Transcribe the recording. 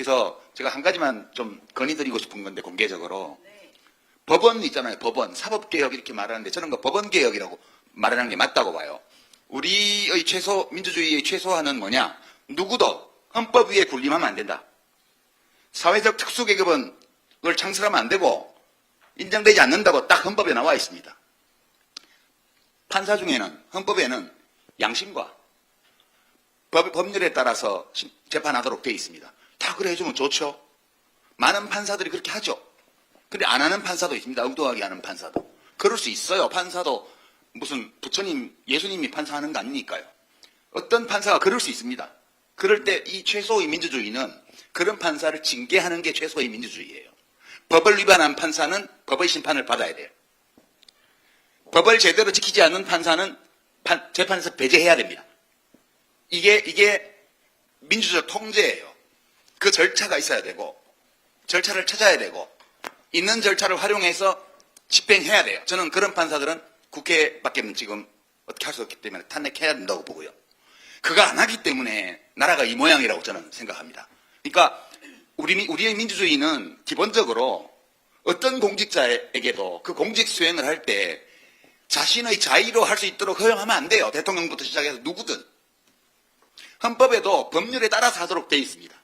그래서 제가 한 가지만 좀 건의드리고 싶은 건데 공개적으로 법원 있잖아요. 법원 사법개혁 이렇게 말하는데 저는 그 법원개혁이라고 말하는 게 맞다고 봐요. 우리의 최소 민주주의의 최소한은 뭐냐? 누구도 헌법 위에 군림하면 안 된다. 사회적 특수계급은 그걸 창설하면 안 되고 인정되지 않는다고 딱 헌법에 나와 있습니다. 판사 중에는 헌법에는 양심과 법, 법률에 따라서 심- 재판하도록 되어 있습니다. 다 그래 해주면 좋죠. 많은 판사들이 그렇게 하죠. 근데 안 하는 판사도 있습니다. 엉뚱하게 하는 판사도. 그럴 수 있어요. 판사도 무슨 부처님, 예수님이 판사하는 거 아니니까요. 어떤 판사가 그럴 수 있습니다. 그럴 때 이 최소의 민주주의는 그런 판사를 징계하는 게 최소의 민주주의예요. 법을 위반한 판사는 법의 심판을 받아야 돼요. 법을 제대로 지키지 않는 판사는 판- 재판에서 배제해야 됩니다. 이게, 이게 민주적 통제예요. 그 절차가 있어야 되고, 절차를 찾아야 되고, 있는 절차를 활용해서 집행해야 돼요. 저는 그런 판사들은 국회밖에 지금 어떻게 할 수 없기 때문에 탄핵해야 된다고 보고요. 그거 안 하기 때문에 나라가 이 모양이라고 저는 생각합니다. 그러니까 우리, 미- 우리의 민주주의는 기본적으로 어떤 공직자에게도 그 공직 수행을 할 때 자신의 자의로 할 수 있도록 허용하면 안 돼요. 대통령부터 시작해서 누구든. 헌법에도 법률에 따라서 하도록 되어 있습니다.